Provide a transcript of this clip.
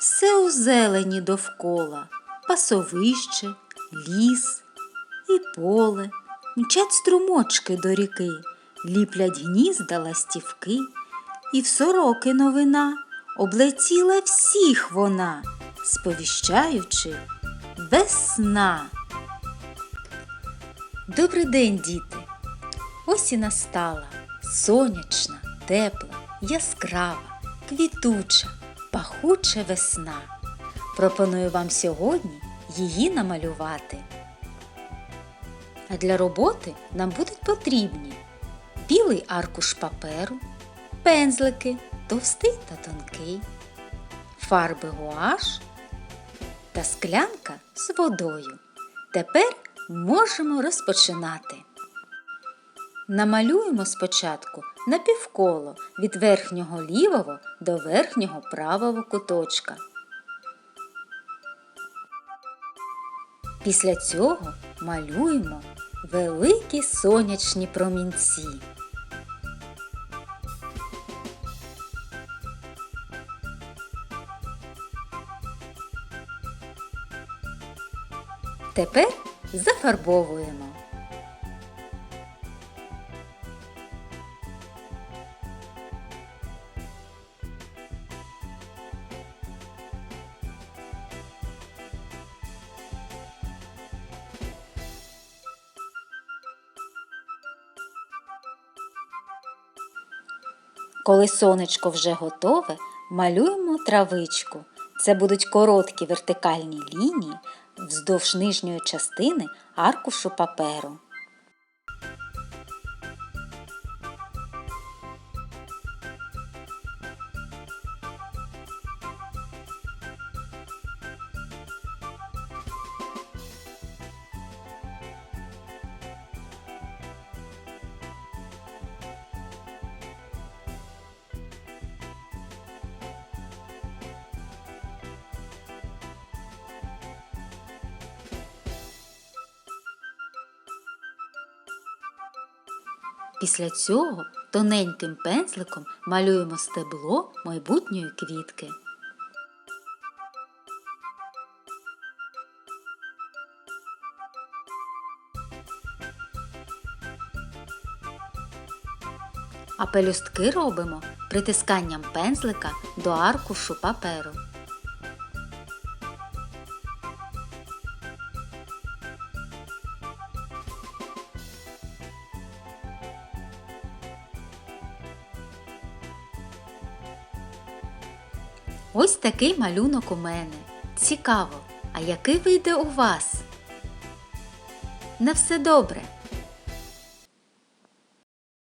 все у зелені довкола, пасовище, ліс і поле, мчать струмочки до ріки, ліплять гнізда ластівки, і в сороки новина облетіла всіх вона, сповіщаючи весна. Добрий день, діти! Ось і настала сонячна, тепла, яскрава, квітуча, пахуча весна. Пропоную вам сьогодні її намалювати. А для роботи нам будуть потрібні білий аркуш паперу, пензлики, товстий та тонкий, фарби гуаш та склянка з водою. Тепер можемо розпочинати. Намалюємо спочатку напівколо від верхнього лівого до верхнього правого куточка. Після цього малюємо великі сонячні промінці. Тепер зафарбовуємо. Коли сонечко вже готове, малюємо травичку. Це будуть короткі вертикальні лінії вздовж нижньої частини аркушу паперу. Після цього тоненьким пензликом малюємо стебло майбутньої квітки. А пелюстки робимо притисканням пензлика до аркушу паперу. Ось такий малюнок у мене. Цікаво, а який вийде у вас? На все добре!